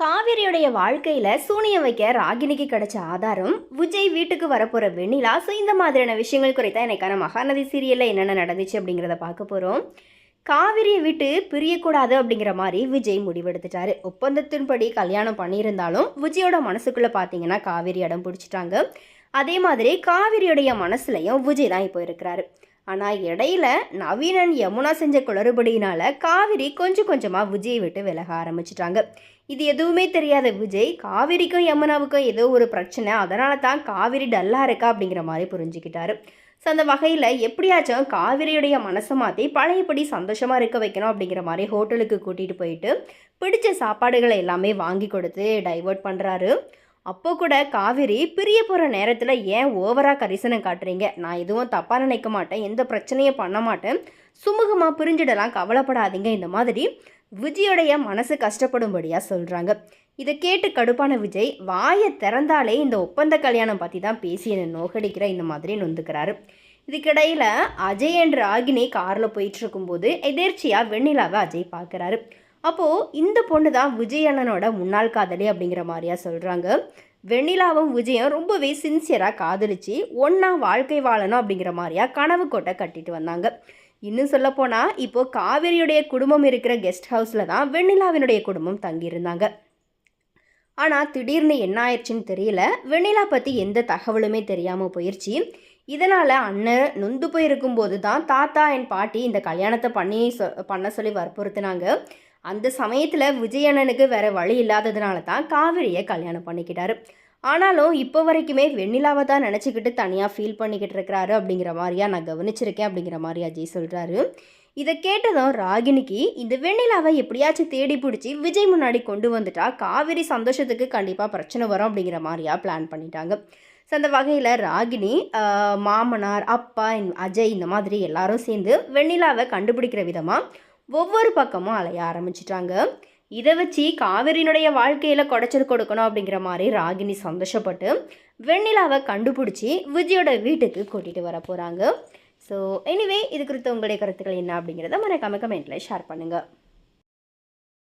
காவேரியுடைய வாழ்க்கையில சூனியம் வைக்க ராகினிக்கு கிடைச்ச ஆதாரம் விஜய் வீட்டுக்கு வரப்போற வெண்ணிலா ஸோ இந்த மாதிரியான விஷயங்கள் குறித்த எனக்கான மகாநதி சீரியல்ல என்னென்ன நடந்துச்சு அப்படிங்கிறத பார்க்க போறோம். காவிரியை விட்டு பிரியக்கூடாது அப்படிங்கிற மாதிரி விஜய் முடிவெடுத்துட்டாரு. ஒப்பந்தத்தின்படி கல்யாணம் பண்ணியிருந்தாலும் விஜயோட மனசுக்குள்ள பார்த்தீங்கன்னா காவிரி இடம் பிடிச்சிட்டாங்க. அதே மாதிரி காவிரியுடைய மனசுலையும் விஜய் தான் இப்போ இருக்கிறாரு. ஆனால் இடையில நவீனன் யமுனா செஞ்ச குளறுபடியினால காவிரி கொஞ்சம் கொஞ்சமாக விஜயை விட்டு விலக ஆரம்பிச்சிட்டாங்க. இது எதுவுமே தெரியாத விஜய் காவிரிக்கும் யமுனாவுக்கும் ஏதோ ஒரு பிரச்சனை. அதனால தான் காவிரி டல்லாக இருக்கா அப்படிங்கிற மாதிரி புரிஞ்சுக்கிட்டாரு. ஸோ அந்த வகையில் எப்படியாச்சும் காவிரியுடைய மனசை மாற்றி பழையபடி சந்தோஷமாக இருக்க வைக்கணும் அப்படிங்கிற மாதிரி ஹோட்டலுக்கு கூட்டிகிட்டு போயிட்டு பிடிச்ச சாப்பாடுகளை எல்லாமே வாங்கி கொடுத்து டைவர்ட் பண்ணுறாரு அப்போ கூட காவேரி பிரிய போகிற நேரத்தில் ஏன் ஓவராக கரிசனம் காட்டுறீங்க? நான் எதுவும் தப்பாக நினைக்க மாட்டேன் எந்த பிரச்சனையும் பண்ண மாட்டேன். சுமூகமாக பிரிஞ்சிடலாம் கவலைப்படாதீங்க இந்த மாதிரி விஜயோடைய மனசு கஷ்டப்படும்படியாக சொல்கிறாங்க இதை கேட்டு கடுப்பான விஜய் வாயை திறந்தாலே இந்த ஒப்பந்த கல்யாணம் பற்றி தான் பேசி என்னை நோக்கடிக்கிற இந்த மாதிரி நொந்துக்கிறாரு. இதுக்கிடையில் அஜய் என்ற ராகினி காரில் போயிட்டு இருக்கும்போது எதேர்ச்சியாக வெண்ணிலாவை அஜய் பார்க்குறாரு அப்போது இந்த பொண்ணு தான் விஜய் அண்ணனோட முன்னாள் காதலி அப்படிங்கிற மாதிரியா சொல்கிறாங்க வெண்ணிலாவும் விஜயம் ரொம்பவே சின்சியராக காதலிச்சு ஒன்றா வாழ்க்கை வாழணும் அப்படிங்கிற மாதிரியா கனவு கோட்டை கட்டிட்டு வந்தாங்க. இன்னும் சொல்லப்போனால் இப்போது காவேரியுடைய குடும்பம் இருக்கிற கெஸ்ட் ஹவுஸில் தான் வெண்ணிலாவினுடைய குடும்பம் தங்கியிருந்தாங்க. ஆனால் திடீர்னு என்ன ஆயிடுச்சுன்னு தெரியல. வெண்ணிலா பற்றி எந்த தகவலுமே தெரியாமல் போயிடுச்சு இதனால் அண்ணன் நொந்து போயிருக்கும்போது தான் தாத்தா என் பாட்டி இந்த கல்யாணத்தை பண்ணி சொ பண்ண சொல்லி வற்புறுத்தினாங்க. அந்த சமயத்தில் விஜயண்ணனுக்கு வேற வழி இல்லாததுனால தான் காவிரியை கல்யாணம் பண்ணிக்கிட்டாரு. ஆனாலும் இப்போ வரைக்குமே வெண்ணிலாவை தான் நினச்சிக்கிட்டு தனியாக ஃபீல் பண்ணிக்கிட்டு இருக்கிறாரு அப்படிங்கிற மாதிரியா நான் கவனிச்சிருக்கேன் அப்படிங்கிற மாதிரி அஜய் சொல்கிறாரு இதை கேட்டதும் ராகினிக்கு இந்த வெண்ணிலாவை எப்படியாச்சும் தேடி பிடிச்சி விஜய் முன்னாடி கொண்டு வந்துட்டா காவிரி சந்தோஷத்துக்கு கண்டிப்பாக பிரச்சனை வரும் அப்படிங்கிற மாதிரியா பிளான் பண்ணிட்டாங்க. ஸோ அந்த வகையில் ராகினி மாமனார் அப்பா அஜய் இந்த மாதிரி எல்லாரும் சேர்ந்து வெண்ணிலாவை கண்டுபிடிக்கிற விதமாக ஒவ்வொரு பக்கமும் அலைய ஆரம்பிச்சிட்டாங்க. இதை வச்சு காவிரியினுடைய வாழ்க்கையில் குடைச்சல் கொடுக்கணும் அப்படிங்கிற மாதிரி ராகினி சந்தோஷப்பட்டு வெண்ணிலாவை கண்டுபிடிச்சி விஜயோட வீட்டுக்கு கூட்டிகிட்டு வர போகிறாங்க ஸோ எனிவே இது குறித்து உங்களுடைய கருத்துக்கள் என்ன அப்படிங்கிறத மறக்காம கமெண்ட்டில் ஷேர் பண்ணுங்கள்